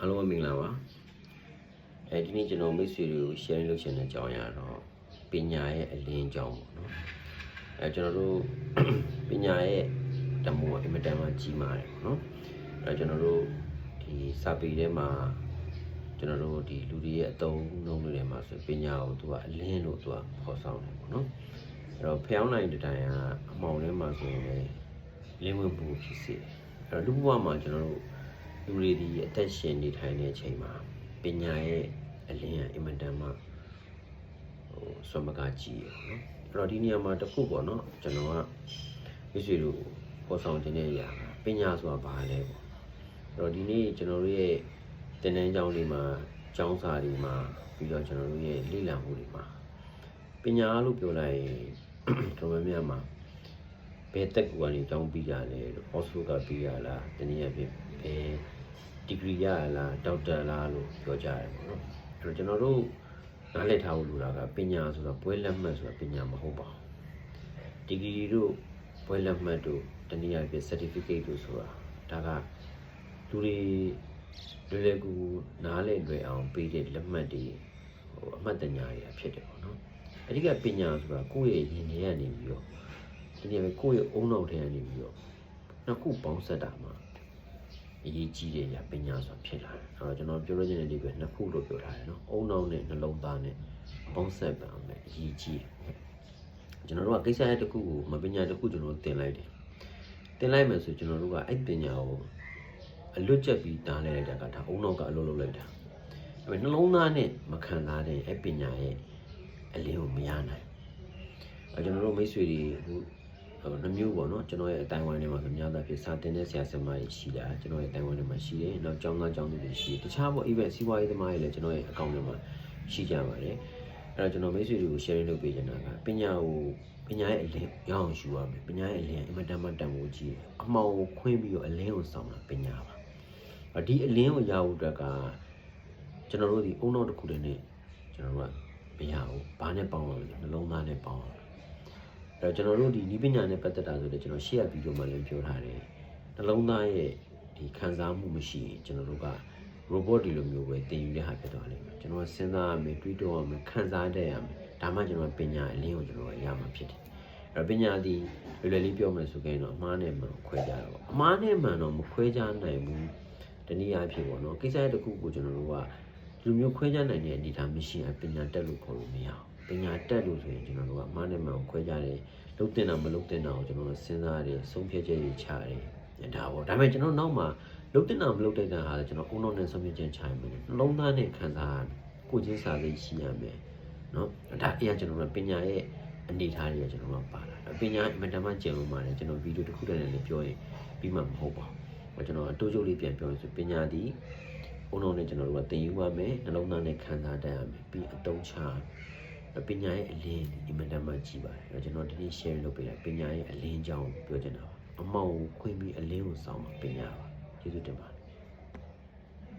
အားလုံးပဲမင်္ဂလာပါအဲဒီနေ့ကျွန်တော်မိတ်ဆွေတွေကို share လုပ်ချင်တဲ့အကြောင်းအရာတော့ပညာရဲ့အလင်းအကြောင်းပေါ့နော်အဲကျွန်တော်တို့ပညာရဲ့တမိုးအင်မတန်မှကြီးမားတယ်ပေါ့နော်အဲကျွန်တော်တို့ဒီစာပေထဲမှာကျွန်တော်တို့ဒီလူတွေရဲ့အသုံးနှုန်းတွေထဲမှာဆိုပညာကိုသူကအလင်းလို့သူကဖော်ဆောင်တယ်ပေါ့နော်အဲ့တော့ဖျောင်းနိုင်တဲ့တိုင်ကအမောင်ထဲမှာဆိုရင်လည်းလင်းဝင်မှုဖြစ်စေတယ်အဲ့တော့လူဘဝမှာကျွန်တော်တို့ လူတွေဒီအသက်ရှင်နေထိုင်တဲ့အချိန်မှာပညာရဲ့အလင်းအင်မတန်မှဟိုဆွမ်းမကကြီးရပေါ့နော်အဲ့တော့ဒီနေရာမှာတစ်ခုပေါ့နော်ကျွန်တော်ကမိတ်ဆွေတို့ပေါ်ဆောင်ခြင်းတဲ့အရာကပညာဆိုတာဘာလဲပေါ့အဲ့တော့ဒီနေ့ကျွန်တော်တို့ရဲ့တင်နန်းကျောင်းလေးမှာကျောင်းစာတွေမှာပြီးတော့ကျွန်တော်တို့ရဲ့လေ့လာမှုတွေမှာပညာလို့ပြောလိုက်ရင်တော်တော်များများမှာဘယ်တက်ကူကနေကျောင်းပြီးကြလဲလို့အော့စလိုကပြီးရလားတနည်းအားဖြင့်ဘယ် ဒီဂရီရလားဒေါက်တာလားလို့ပြောကြတယ်ပေါ့နော်အဲ့တော့ကျွန်တော်တို့နားလည်ထားဖို့လိုတာကပညာဆိုတာဘွဲလက်မှတ်ဆိုတာပညာမဟုတ်ပါဘူးဒီဂရီတို့ဘွဲလက်မှတ်တို့တနည်းအားဖြင့် certificate တို့ဆိုတာဒါကလူတွေလွယ်လွယ်ကူကူနားလည်လွယ်အောင်ပေးတဲ့လက်မှတ်တွေဟိုအမှတ်တညာတွေဖြစ်တယ်ပေါ့နော်အဓိကပညာဆိုတာကိုယ့်ရဲ့ရင်ထဲကနေပြီးတော့ဒီနေ့ပဲကိုယ့်ရဲ့အုံနောက်ထဲကနေပြီးတော့နှစ်ခုပေါင်းဆက်တာမှာ အရေးကြီးတဲ့အရာပညာဆိုတာဖြစ်လာတယ်အဲ့တော့ကျွန်တော်ပြောရခြင်းတဲ့ဒီပဲနှစ်ခုလို့ပြောထားတယ်နော်အုံနောက်နဲ့နှလုံးသားနဲ့ပေါင်းဆက်ပါမယ်အရေးကြီးတယ်ကျွန်တော်တို့ကကိစ္စရဲ့တစ်ခုကိုမပညာတစ်ခုကျွန်တော်တို့သင်လိုက်တယ်သင်လိုက်မယ်ဆိုကျွန်တော်တို့ကအဲ့ပညာကိုအလွတ်ကျက်ပြီးတားလိုက်တဲ့ကဒါအုံနောက်ကအလုပ်လုပ်လိုက်တာအဲ့မဲ့နှလုံးသားနဲ့မခံစားတဲ့အဲ့ပညာရဲ့အလင်းကိုမရနိုင်အဲ့ကျွန်တော်တို့မိတ်ဆွေတွေအခုဟို နှမျိုးပေါ့နော်ကျွန်တော်ရဲ့အတိုင်းဝိုင်းထဲမှာဆိုများသောအားဖြင့်စာတင်တဲ့ဆရာဆရာမတွေရှိတာကျွန်တော်ရဲ့အတိုင်းဝိုင်းထဲမှာရှိတယ်နောက်ကျောင်းသားကျောင်းသူတွေရှိတယ်တခြားပေါ့ event စီးပွားရေးသမားတွေလည်းကျွန်တော်ရဲ့အကောင့်ထဲမှာရှိကြပါတယ်အဲ့တော့ကျွန်တော်မိတ်ဆွေတွေကို sharing လုပ်ပေးချင်တာကပညာကိုပညာရဲ့အလင်းရအောင်ယူရမယ်ပညာရဲ့အလင်းအင်မတန်မှတန်ဖိုးကြီးတယ်အမှောင်ကိုခွင်းပြီးတော့အလင်းကိုစောင့်တာပညာပါအဲ့ဒီအလင်းကိုရဖို့အတွက်ကကျွန်တော်တို့ဒီအုံနောက်တစ်ခုတည်းနဲ့ကျွန်တော်တို့ကမရဘူးဘာနဲ့ပေါင်းရမလဲနှလုံးသားနဲ့ပေါင်းရမယ်အဲ့ တော့ကျွန်တော်တို့ဒီဤပညာနဲ့ပတ်သက်တာဆိုတော့ကျွန်တော်ရှေ့ရဗီဒီယိုမှာလည်းပြောထားတယ်နှလုံးသားရဲ့ဒီခံစားမှုမရှိရင်ကျွန်တော်တို့က robot ဒီလိုမျိုးပဲသင်ယူတဲ့ဟာဖြစ်သွားလိမ့်မယ်ကျွန်တော်ကစဉ်းစားရမယ်တွေးတောရမယ်ခံစားတတ်ရမယ်ဒါမှကျွန်တော်ပညာအလင်းကိုကျွန်တော်ရမှာဖြစ်တယ်အဲ့တော့ပညာဒီလွယ်လွယ်လေးပြောမယ်ဆိုရင်တော့အမှားနဲ့မှန်ခွဲကြတာပေါ့အမှားနဲ့မှန်တော့မခွဲခြားနိုင်ဘူးတနည်းအားဖြင့်ပေါ့နော်ကိစ္စတစ်ခုကိုကျွန်တော်တို့ကလူမျိုးခွဲခြားနိုင်တဲ့အနေအထားမရှိရင်ပညာတက်လို့ခေါ်လို့မရဘူး ပညာတက်လို့ဆိုရင်ကျွန်တော်တို့ကအမှားနဲ့မှန်ကိုခွဲခြားတယ်လုတ်တင်တာမလုတ်တင်တာကိုကျွန်တော်တို့စဉ်းစားရတယ်ဆုံးဖြတ်ချက်တွေချရတယ်ဒါပေါ့ဒါပေမဲ့ကျွန်တော်နောက်မှာလုတ်တင်တာမလုတ်တင်တာဟာကျွန်တော်အုံနောက်နဲ့ဆုံးဖြတ်ချက်ချရမယ်နှလုံးသားနဲ့ခံစားရမယ်ကိုယ်ချင်းစာစိတ်ရှိရမယ်နော်ဒါအရင်ကျွန်တော်တို့ပညာရဲ့အနေထားတွေကကျွန်တော်တို့ပါလာပညာအင်မတန်မှကျင်လို့ပါတယ်ကျွန်တော်ဗီဒီယိုတစ်ခုတည်းနဲ့လည်းပြောရင်ပြီးမှမဟုတ်ပါဘူးကျွန်တော်အတူတူလေးပြန်ပြောရင်ဆိုပညာဒီအုံနောက်နဲ့ကျွန်တော်တို့ကသင်ယူရမယ်နှလုံးသားနဲ့ခံစားတတ်ရမယ်ပြီးအတုံးချရမယ် ပညာရဲ့အလင်းဒီမန်တမကြီးပါတယ်အဲ့တော့ကျွန်တော်ဒီနေ့ share လုပ်ပေးတာပညာရဲ့အလင်းကြောင်းပြောချင်တာပါအမောင်ကိုခွင့်ပြီးအလင်းကိုစောင့်မှာပညာပါကျေးဇူးတင်ပါတယ်